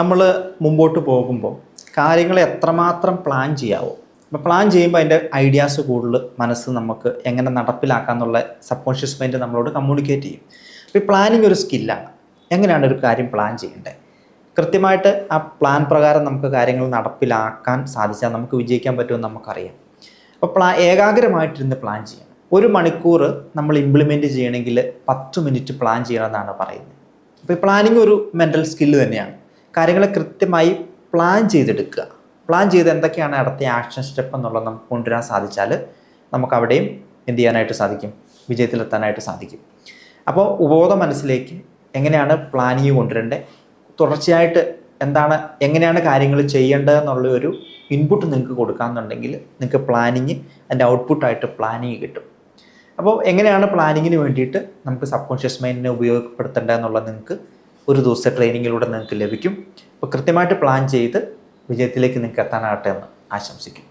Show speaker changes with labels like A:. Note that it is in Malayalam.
A: നമ്മൾ മുമ്പോട്ട് പോകുമ്പോൾ കാര്യങ്ങൾ എത്രമാത്രം പ്ലാൻ ചെയ്യാവോ. അപ്പോൾ പ്ലാൻ ചെയ്യുമ്പോൾ അതിന്റെ ഐഡിയാസ് കൂടുതൽ മനസ്സ് നമുക്ക് എങ്ങനെ നടപ്പിലാക്കാന്നുള്ള സബ് കോൺഷ്യസ് മൈൻഡ് നമ്മളോട് കമ്മ്യൂണിക്കേറ്റ് ചെയ്യും. അപ്പോൾ ഈ പ്ലാനിങ് ഒരു സ്കില്ലാണ് എങ്ങനെയാണ് ഒരു കാര്യം പ്ലാൻ ചെയ്യേണ്ടത്? കൃത്യമായിട്ട് ആ പ്ലാൻ പ്രകാരം നമുക്ക് കാര്യങ്ങൾ നടപ്പിലാക്കാൻ സാധിച്ചാൽ നമുക്ക് വിജയിക്കാൻ പറ്റുമെന്ന് നമുക്കറിയാം. അപ്പോൾ പ്ലാ ഏകാഗ്രമായിട്ടിരുന്ന് പ്ലാൻ ചെയ്യണം. ഒരു മണിക്കൂർ നമ്മൾ ഇംപ്ലിമെന്റ് ചെയ്യണമെങ്കിൽ പത്ത് മിനിറ്റ് പ്ലാൻ ചെയ്യണമെന്നാണ് പറയുന്നത്. അപ്പോൾ ഈ പ്ലാനിങ് ഒരു മെന്റൽ സ്കില്ല് തന്നെയാണ്. കാര്യങ്ങളെ കൃത്യമായി പ്ലാൻ ചെയ്തെടുക്കുക. പ്ലാൻ ചെയ്ത് എന്തൊക്കെയാണ് അടുത്ത ആക്ഷൻ സ്റ്റെപ്പ് എന്നുള്ളത് നമുക്ക് കൊണ്ടുവരാൻ സാധിച്ചാൽ നമുക്ക് അവിടെയും എന്ത് ചെയ്യാനായിട്ട് സാധിക്കും? വിജയത്തിലെത്താനായിട്ട് സാധിക്കും. അപ്പോൾ ഉപബോധ മനസ്സിലേക്ക് എങ്ങനെയാണ് പ്ലാനിങ് കൊണ്ടുവരേണ്ടത് തുടർച്ചയായിട്ട് എന്താണ് എങ്ങനെയാണ് കാര്യങ്ങൾ ചെയ്യേണ്ടത് എന്നുള്ള ഒരു ഇൻപുട്ട് നിങ്ങൾക്ക് കൊടുക്കാമെന്നുണ്ടെങ്കിൽ നിങ്ങൾക്ക് പ്ലാനിങ് അതിന്റെ ഔട്ട്പുട്ടായിട്ട് പ്ലാനിങ് കിട്ടും. അപ്പോൾ എങ്ങനെയാണ് പ്ലാനിങ്ങിന് വേണ്ടിയിട്ട് നമുക്ക് സബ് കോൺഷ്യസ് മൈൻഡിനെ ഉപയോഗപ്പെടുത്തേണ്ടതെന്നുള്ളത് നിങ്ങൾക്ക് ഒരു ദിവസത്തെ ട്രെയിനിങ്ങിലൂടെ നിങ്ങൾക്ക് ലഭിക്കും. അപ്പോൾ കൃത്യമായിട്ട് പ്ലാൻ ചെയ്ത് വിജയത്തിലേക്ക് നിങ്ങൾക്ക് എത്താനാകട്ടെ എന്ന് ആശംസിക്കും